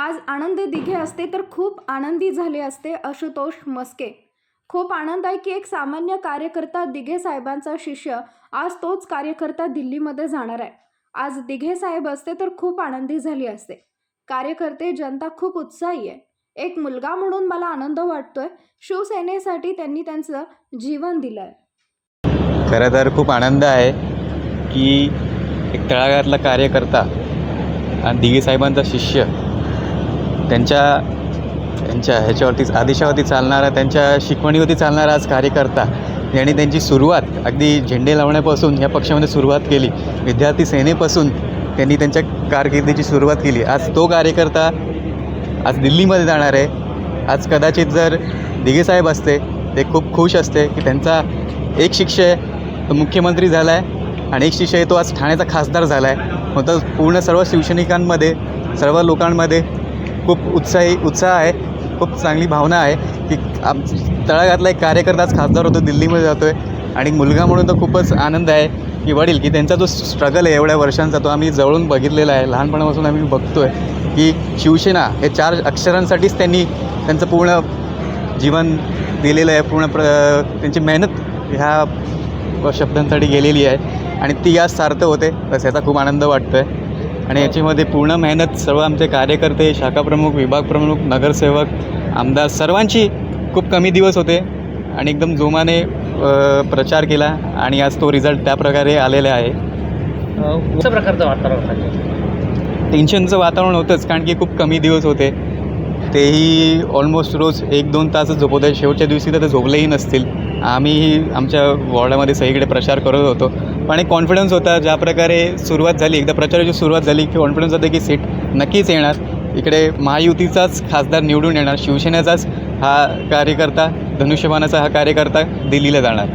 आज आनंद दिघे असते तर खूप आनंदी झाले असते आशुतोष मस्के. खूप आनंद आहे की एक सामान्य कार्यकर्ता दिघे साहेबांचा शिष्य आज तोच कार्यकर्ता दिल्लीमध्ये जाणार आहे. आज दिघे साहेब असते तर खूप आनंदी झाली असते. कार्यकर्ते जनता खूप उत्साही आहे. एक मुलगा म्हणून मला आनंद वाटतोय. शिवसेनेसाठी त्यांनी त्यांचं जीवन दिलं आहे खरं तर खूप आनंद आहे की एक तळागातला कार्यकर्ता आणि दिघे साहेबांचा शिष्य त्यांच्या त्यांच्या ह्याच्यावरती आदेशावरती चालणारा त्यांच्या शिकवणीवरती चालणारा आज कार्यकर्ता यांनी त्यांची सुरुवात अगदी झेंडे लावण्यापासून या पक्षामध्ये सुरुवात केली. विद्यार्थी सेनेपासून त्यांनी त्यांच्या कारकिर्दीची सुरुवात केली. आज तो कार्यकर्ता आज दिल्लीमध्ये जाणार आहे. आज कदाचित जर दिगेसाहेब असते ते खूप खुश असते की त्यांचा एक शिष्य आहे तो मुख्यमंत्री झाला आहे आणि एक शिष्य आहे तो आज ठाण्याचा खासदार झाला आहे मग तर पूर्ण सर्व शिवसैनिकांमध्ये सर्व लोकांमध्ये खूप उत्साही उत्साह आहे. खूप चांगली भावना आहे की आम तळागातला एक कार्यकर्ताच खासदार होतो दिल्लीमध्ये जातो आहे आणि मुलगा म्हणून तर खूपच आनंद आहे की वडील की त्यांचा जो स्ट्रगल आहे एवढ्या वर्षांचा तो आम्ही जवळून बघितलेला आहे. लहानपणापासून आम्ही बघतो आहे की शिवसेना हे चार अक्षरांसाठीच त्यांनी त्यांचं पूर्ण जीवन दिलेलं आहे. पूर्ण प्र त्यांची मेहनत ह्या शब्दांसाठी गेलेली आहे. आणि ती आज सार्थ होते बस याचा खूप आनंद वाटतो आहे आणि याच्यामध्ये पूर्ण मेहनत सर्व आमचे कार्यकर्ते शाखा प्रमुख विभाग प्रमुख नगरसेवक आमदार सर्वांची खूप कमी दिवस होते आणि एकदम जोमाने प्रचार केला आणि आज तो रिझल्ट त्या प्रकारे आलेला आहे. कशा प्रकारचं वातावरण टेन्शनचं वातावरण होतंच कारण की खूप कमी दिवस होते. तेही ऑलमोस्ट रोज एक दोन तासच झोपवत आहे शेवटच्या दिवशी तर ते झोपलेही नसतील. आम्हीही आमच्या वॉर्डामध्ये सगळीकडे प्रचार करत होतो. पण एक कॉन्फिडन्स होता ज्या प्रकारे सुरुवात झाली एकदा प्रचाराची सुरुवात झाली की कॉन्फिडन्स होता की सीट नक्कीच येणार. इकडे महायुतीचाच खासदार निवडून येणार शिवसेनेचाच हा कार्यकर्ता धनुष्यबाणाचा हा कार्यकर्ता दिल्लीला जाणार.